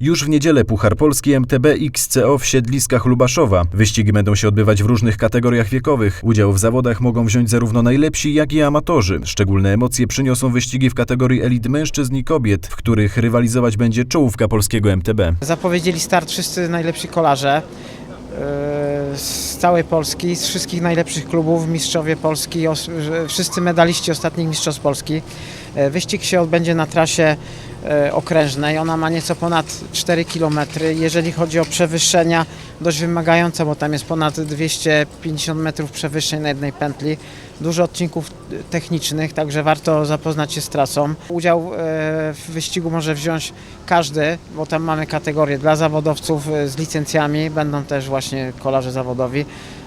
Już w niedzielę Puchar Polski MTB XCO w Siedliskach Lubaszowa. Wyścigi będą się odbywać w różnych kategoriach wiekowych. Udział w zawodach mogą wziąć zarówno najlepsi, jak i amatorzy. Szczególne emocje przyniosą wyścigi w kategorii elit mężczyzn i kobiet, w których rywalizować będzie czołówka polskiego MTB. Zapowiedzieli start wszyscy najlepsi kolarze yy, z całej Polski, z wszystkich najlepszych klubów, mistrzowie Polski, że- wszyscy medaliści ostatnich mistrzostw Polski. Yy, Wyścig się odbędzie na trasie okrężnej. Ona ma nieco ponad 4 km. Jeżeli chodzi o przewyższenia, dość wymagające, bo tam jest ponad 250 metrów przewyższeń na jednej pętli. Dużo odcinków technicznych, także warto zapoznać się z trasą. Udział yy, w wyścigu może wziąć każdy, bo tam mamy kategorie dla zawodowców e, z licencjami, będą też właśnie kolarze zawodowi.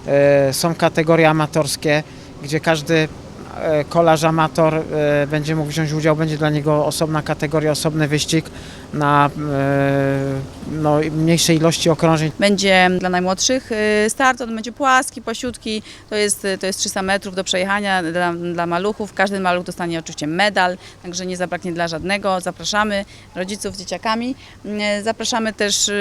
E, Są kategorie amatorskie, gdzie każdy e, kolarz amator e, będzie mógł wziąć udział, będzie dla niego osobna kategoria, osobny wyścig na e, no, mniejszej ilości okrążeń. Będzie dla najmłodszych start, on będzie płaski, płaciutki, to jest, to jest 300 metrów do przejechania dla, dla maluchów. Każdy maluch dostanie oczywiście medal, także nie zabraknie dla żadnego. Zapraszamy rodziców z dzieciakami. Zapraszamy też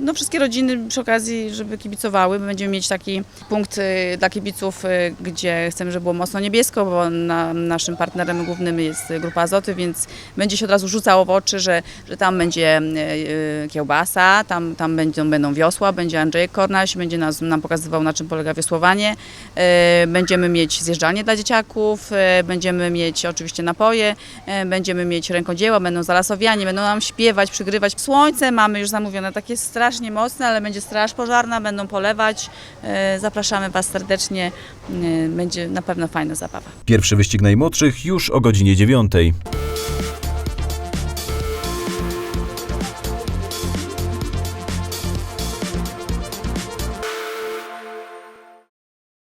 no, wszystkie rodziny przy okazji, żeby kibicowały. Będziemy mieć taki punkt dla kibiców, gdzie chcemy, żeby było mocno niebiesko, bo na, naszym partnerem głównym jest Grupa Azoty, więc będzie się od razu rzucało w oczy, że, że tam będzie y, y, kiełbasa, tam, tam będą, będą wiosła, będzie Andrzej Kornaś, będzie nas, nam pokazywał na czym polega wiosłowanie. Y, Będziemy mieć zjeżdżalnie dla dzieciaków, będziemy mieć oczywiście napoje, będziemy mieć rękodzieła, będą zalasowianie, będą nam śpiewać, przygrywać. Słońce mamy już zamówione, takie strasznie mocne, ale będzie straż pożarna, będą polewać. Zapraszamy Was serdecznie, będzie na pewno fajna zabawa. Pierwszy wyścig najmłodszych już o godzinie 9.